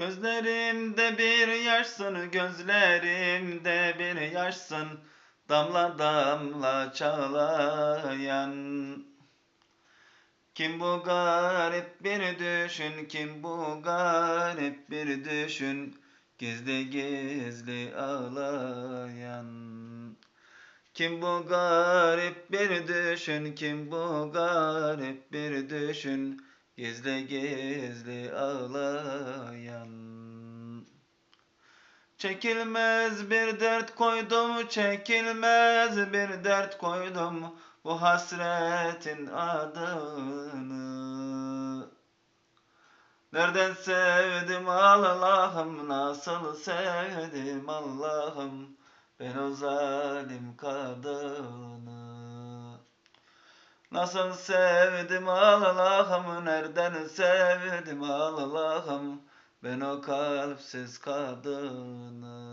Gözlerimde bir yaşsın, gözlerimde bir yaşsın, damla damla çağlayan. Kim bu garip bir düşün, kim bu garip bir düşün, gizli gizli ağlayan. Kim bu garip bir düşün, kim bu garip bir düşün, gizli gizli ağlayan. Çekilmez bir dert koydum, çekilmez bir dert koydum, bu hasretin adını. Nereden sevdim? Allah'ım, nasıl sevdim? Allah'ım, ben o zalim kadını. Nasıl sevdim? Allah'ım, nereden sevdim? Allah'ım, ben o kalpsiz kadını.